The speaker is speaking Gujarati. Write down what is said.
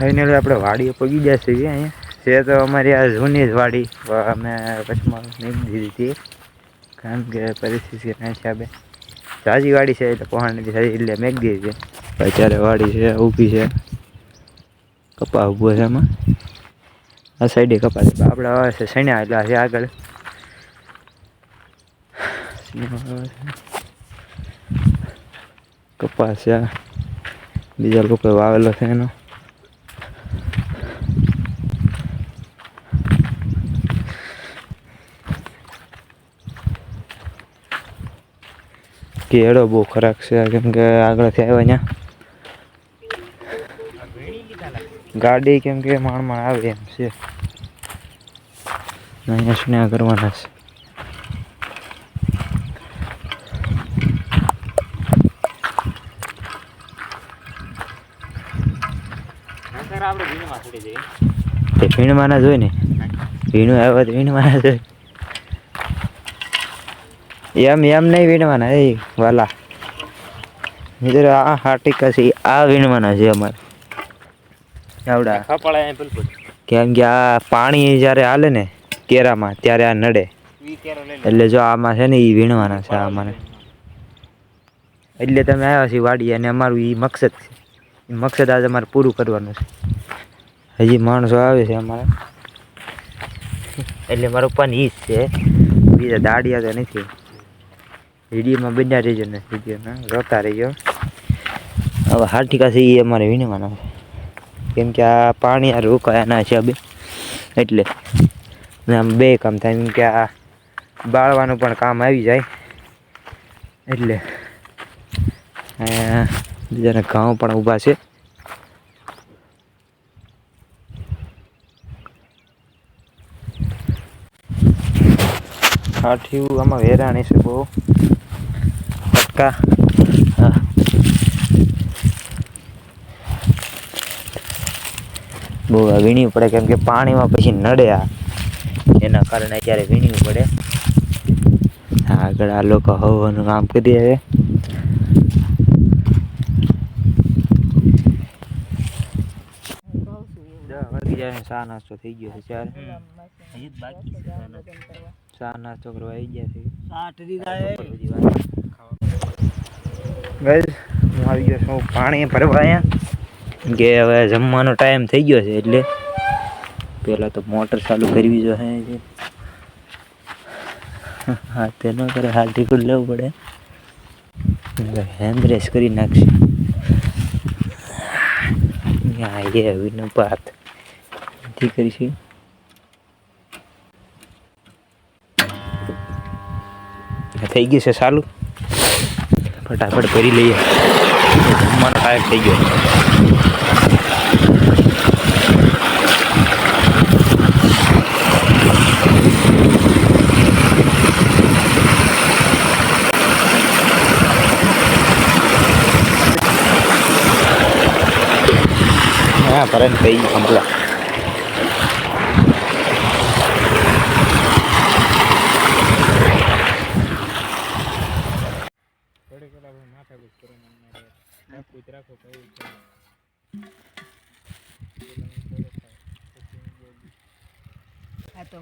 ફાઇનલી આપણે વાડીએ પગી ગયા છીએ અહીંયા. છે તો અમારી આ જૂની જ વાડી. વ- અમે વચમાં નીકળી દીધી હતી કારણ કે પરિસ્થિતિના હિસાબે તાજી વાડી છે, એટલે પહોંચ નથી થઈ એટલે મેં દીધી છે અત્યારે વાડી છે, ઊભી છે. કપા ઊભો છે એમાં આ સાઈડે કપા છે. આપણે આવે છે સણ્યા એટલે છે આગળ. કપાસ છે બીજા લોકો વાવેલો છે એનો. કેળો બહુ ખરાબ છે. કેમ કે આગળથી આવ્યા ત્યાં ગાડી કેમ કે માણમાં આવે એમ છે. અહીંયા સ્નેહ કરવાના છે? ભીણમાં ના જોઈ ને. ભીણું આવ્યો તો ભીણમાં ના જોઈ. એમ એમ નહીં વીણવાના એ વાલા. મિત્રો આ હાટીકા છે આ વીણવાના છે અમારે. આવડા. કેમ કે આ પાણી જ્યારે હાલે ને કેરામાં ત્યારે આ નડે. એટલે જો આમાં છે ને એ વીણવાના છે અમારે. એટલે તમે આવ્યા છીએ વાડી અને અમારું એ મકસદ છે. એ મકસદ આજે અમારે પૂરું કરવાનું છે. હજી માણસો આવે છે અમારે. એટલે મારો પણ ઈ જ છે. બીજા દાડિયા તો નથી. વિડીયોમાં બન્યા રહેજો ને, વિડીયોમાં. જોતા રહેજો. હવે હાર્ટિકા છે એ અમારે વીણવાના કેમ કે આ પાણી આ રોકાયાના છે બે એટલે આમ બે કામ થાય કેમ કે આ બાળવાનું પણ કામ આવી જાય. એટલે બીજાના ઘઉં પણ ઊભા છે. હાઠિયું આમાં વેરાણી છે બહુ. પક્કા હા. બહુ આ વીણવું પડે કેમ કે પાણીમાં પછી નડે આ એના કારણે અત્યારે વીણવું પડે. આગળ આ લોકો હવાનું કામ કરી આવે ચા નાસ્તો થઈ ગયો છે ચાર ચા નાસ્તો કરવા આવી ગયા છે. ગઈસ હું આવી ગયો છું પાણી ભરવા અહીંયા. કે હવે જમવાનો ટાઈમ થઈ ગયો છે એટલે પહેલાં તો મોટર ચાલુ કરવી જોઈએ હા તેનો કરે હાલ ટીકુડ લેવું પડે. હેન્ડ રેસ કરી નાખશે. હા એ વિનો પાથ નથી કરીશું થઈ ગયું છે ચાલુ. ફટાફટ કરી લઈએ. જમવાનો ટાઈમ થઈ ગયો. હા પરન થઈ આ કૂતરા ખોખાયું છે આ તો